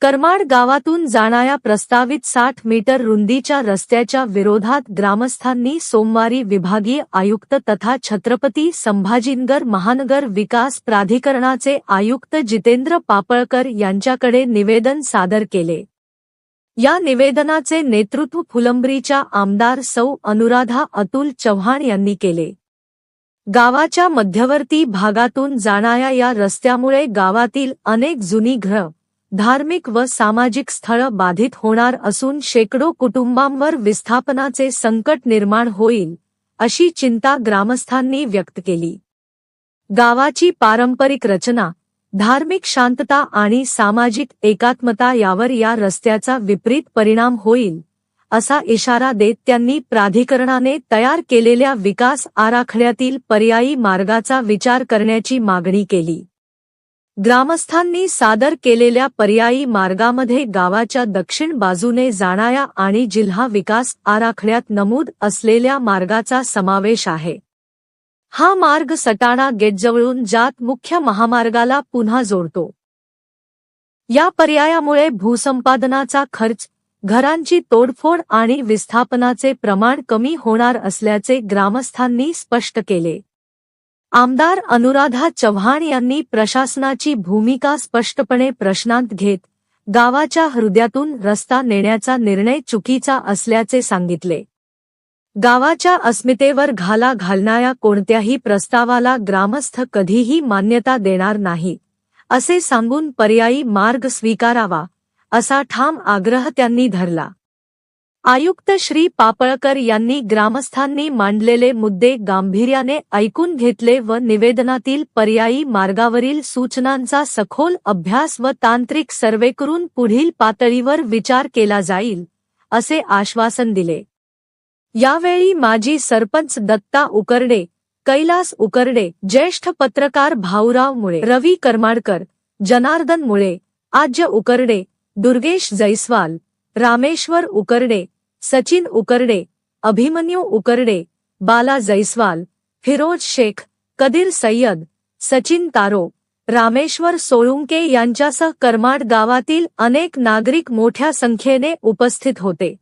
करमाड गावातून जाणाऱ्या प्रस्तावित साठ मीटर रुंदीच्या रस्त्याच्या विरोधात ग्रामस्थांनी सोमवारी विभागीय आयुक्त तथा छत्रपती संभाजीनगर महानगर विकास प्राधिकरणाचे आयुक्त जितेंद्र पापळकर यांच्याकडे निवेदन सादर केले. या निवेदनाचे नेतृत्व फुलंब्रीच्या आमदार सौ. अनुराधा अतुल चव्हाण यांनी केले. गावाच्या मध्यवर्ती भागातून जाणाऱ्या या रस्त्यामुळे गावातील अनेक जुनी घरं धार्मिक व सामाजिक स्थळ बाधित होणार असून शेकडो कुटुंबांवर विस्थापनाचे संकट निर्माण होईल अशी चिंता ग्रामस्थांनी व्यक्त केली. गावाची पारंपरिक रचना धार्मिक शांतता आणि सामाजिक एकात्मता यावर या रस्त्याचा विपरीत परिणाम होईल असा इशारा देत त्यांनी प्राधिकरणाने तयार केलेल्या विकास आराखड्यातील पर्यायी मार्गाचा विचार करण्याची मागणी केली. ग्रामस्थांनी सादर केलेल्या पर्यायी मार्गामध्ये गावाच्या दक्षिण बाजूने जाणाऱ्या आणि जिल्हा विकास आराखड्यात नमूद असलेल्या मार्गाचा समावेश आहे. हा मार्ग सटाणा गेटजवळून जात मुख्य महामार्गाला पुन्हा जोडतो. या पर्यायामुळे भूसंपादनाचा खर्च घरांची तोडफोड आणि विस्थापनाचे प्रमाण कमी होणार असल्याचे ग्रामस्थांनी स्पष्ट केले. आमदार अनुराधा चव्हाण यांनी प्रशासनाची भूमिका स्पष्टपणे प्रश्नांत घेत गावाच्या हृदयातून रस्ता नेण्याचा निर्णय चुकीचा असल्याचे सांगितले. गावाच्या अस्मितेवर घाला घालणाऱ्या कोणत्याही प्रस्तावाला ग्रामस्थ कधीही मान्यता देणार नाही असे सांगून पर्यायी मार्ग स्वीकारावा असा ठाम आग्रह त्यांनी धरला. आयुक्त श्री पापळकर यांनी ग्रामस्थांनी मांडलेले मुद्दे गांभीर्याने ऐकून घेतले व निवेदनातील पर्यायी मार्गावरील सूचनांचा सखोल अभ्यास व तांत्रिक सर्वे करून पुढील पातळीवर विचार केला जाईल असे आश्वासन दिले. यावेळी माजी सरपंच दत्ता उकरडे कैलास उकरडे ज्येष्ठ पत्रकार भाऊराव मुळे रवी करमाडकर जनार्दन मुळे आज्य उकरडे दुर्गेश जैस्वाल रामेश्वर उकरडे सचिन उकरडे अभिमन्यू उकरडे बाला जैस्वाल फिरोज शेख कदीर सय्यद सचिन तारो रामेश्वर सोळुंके यांच्यासह करमाड गावातील अनेक नागरिक मोठ्या संख्येने उपस्थित होते.